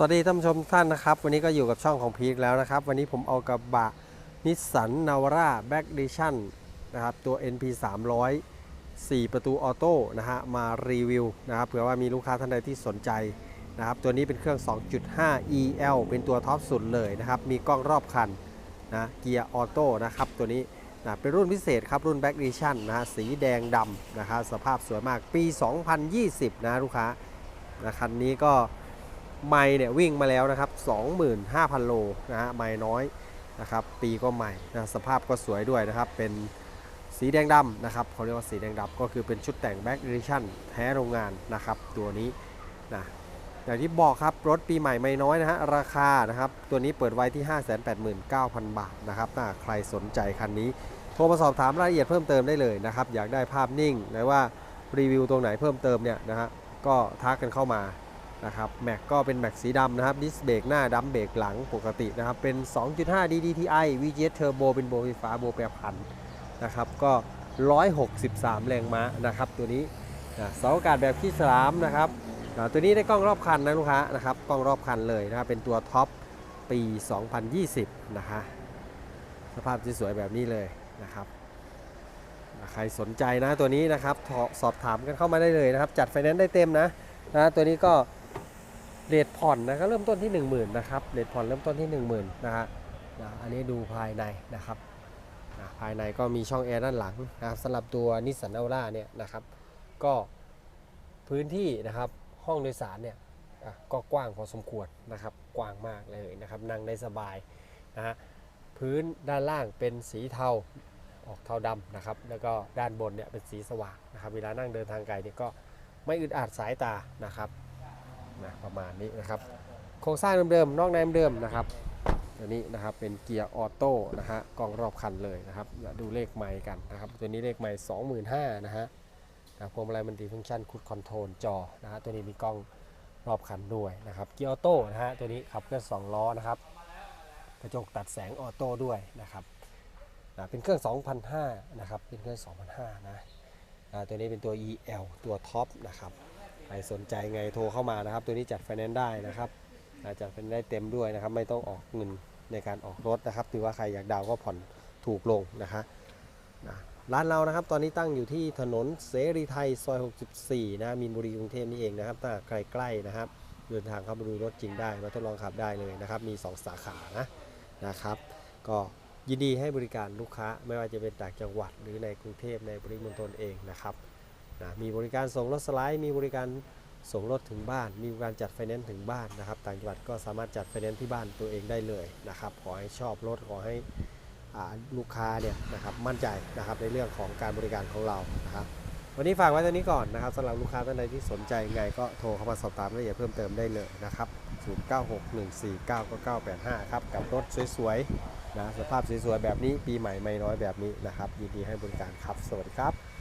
สวัสดีท่านผู้ชมท่านนะครับ วันนี้ก็อยู่กับช่องของพีคแล้วนะครับ วันนี้ผมเอากระบะนิสสันนาวาร่าแบ็กดิชั่นนะครับตัว NP 300 4 ประตูออโต้นะฮะมารีวิวนะครับเผื่อว่ามีลูกค้าท่านใดที่สนใจนะครับตัวนี้เป็นเครื่อง 2.5 EL เป็นตัวท็อปสุดเลยนะครับมีกล้องรอบคันนะเกียร์ออโต้นะครับตัวนี้นะเป็นรุ่นพิเศษครับรุ่นแบ็กดิชั่นนะฮะสีแดงดำนะครับสภาพสวยมากปี 2020 นะลูกค้านะคันนี้ก็ ไมล์เนี่ยวิ่งมาแล้วนะครับ 25,000 โลนะฮะไมล์น้อยนะครับ ปีก็ใหม่นะสภาพก็สวยด้วยนะครับ เป็นสีแดงดำนะครับเขาเรียกว่าสีแดงดำก็คือเป็นชุดแต่ง Back Edition แท้โรงงานนะครับ ตัวนี้นะอย่างที่บอกครับ รถปีใหม่ไม่น้อยนะฮะราคานะครับ ตัวนี้เปิดไว้ที่ 589,000 บาทนะครับถ้าใครสนใจคันนี้ โทรมาสอบถามรายละเอียดเพิ่มเติมได้เลยนะครับ อยากได้ภาพนิ่งหรือว่ารีวิวตรงไหนเพิ่มเติมเนี่ยนะฮะก็ทักกันเข้ามา นะครับแม็กก็เป็นแม็กสีดำนะครับดิสเบรกหน้าดัมเบรกหลังปกตินะครับ เป็น 2.5 DDTI VGS Turbo เป็นโบไฟฟ้าโบแปรพันธ์นะครับก็ 163 แรงม้านะครับตัวนี้นะเสาอากาศแบบที่สามนะครับตัวนี้ได้กล้องรอบคันนะลูกค้านะครับกล้องรอบคันเลยนะครับเป็นตัวท็อปปี 2020 นะคะสภาพสวยแบบนี้เลยนะครับใครสนใจนะตัวนี้นะครับสอบถามกันเข้ามาได้เลยนะครับ จัดไฟแนนซ์ได้เต็มนะนะตัวนี้ก็ เรทผ่อนนะครับเริ่มต้นที่ 10,000นะครับเรทผ่อนเริ่มต้นที่ 10,000นะฮะนะอันนี้ดูภายในนะครับนะภายในก็มีช่องแอร์ด้านหลังนะครับสำหรับตัวนิสสันอัลล่าเนี่ยนะครับ ก็พื้นที่นะครับห้องโดยสารเนี่ยก็กว้างพอสมควรนะครับ กว้างมากเลยนะครับนั่งได้สบายนะฮะพื้นด้านล่างเป็นสีเทาออกเทาดำนะครับ แล้วก็ด้านบนเนี่ยเป็นสีสว่างนะครับ เวลานั่งเดินทางไกลเนี่ยก็ไม่อึดอัดสายตานะครับ นะประมาณนี้นะครับโครงสร้างเดิมๆนอกในเดิมนะครับตัวนี้นะครับเป็นเกียร์ออโต้นะฮะกล้องรอบคันเลยนะครับเดี๋ยวดูเลขไมค์กันนะครับตัวนี้เลขไมค์25,000นะฮะนะพวงมาลัยมันดีฟังก์ชันคูดคอนโทรลจอนะฮะตัวนี้มีกล้องรอบคันด้วยนะครับเกียร์ออโต้นะฮะตัวนี้ขับเคลื่อน2ล้อนะครับกระจกตัดแสงออโต้ด้วยนะครับนะเป็นเครื่อง2,500นะครับเป็นเครื่อง2,500นะอ่าตัวนี้เป็นตัว EL ตัวท็อปนะครับ ใครสนใจไงโทรเข้ามานะครับ ตัวนี้จัดไฟแนนซ์ได้นะครับอาจัดไฟแนนซ์ได้เต็มด้วยนะครับ ไม่ต้องออกเงินในการออกรถนะครับถือว่าใครอยากดาวก็ผ่อนถูกลงนะคะนะร้านเรานะครับตอนนี้ตั้งอยู่ที่ถนนเสรีไทยซอย 64 นะมีนบุรีกรุงเทพนี่เองนะครับถ้าใครใกล้นะครับ เดินทางเข้ามาดูรถจริงได้มาทดลองขับได้เลยนะครับ มี 2 สาขานะนะครับ ก็ยินดีให้บริการลูกค้าไม่ว่าจะเป็นต่างจังหวัดหรือในกรุงเทพในปริมณฑลเองนะครับ นะมีบริการส่งรถสไลด์มีบริการส่งรถถึงบ้าน มีบริการจัดไฟแนนซ์ถึงบ้านนะครับ ต่างจังหวัดก็สามารถจัดไฟแนนซ์ที่บ้านตัวเองได้เลยนะครับ ขอให้ชอบรถขอให้ลูกค้าเนี่ยนะครับมั่นใจนะครับในเรื่องของการบริการของเรานะครับ วันนี้ฝากไว้ตรงนี้ก่อนนะครับสำหรับลูกค้าท่านใดที่สนใจไงก็โทรเข้ามาสอบถามรายละเอียดเพิ่มเติมได้เลยนะครับ 0961499985 ครับ กับรถสวยๆนะสภาพสวยๆแบบนี้ปีใหม่ไม่น้อยแบบนี้นะครับยินดีให้บริการครับ สวัสดีครับ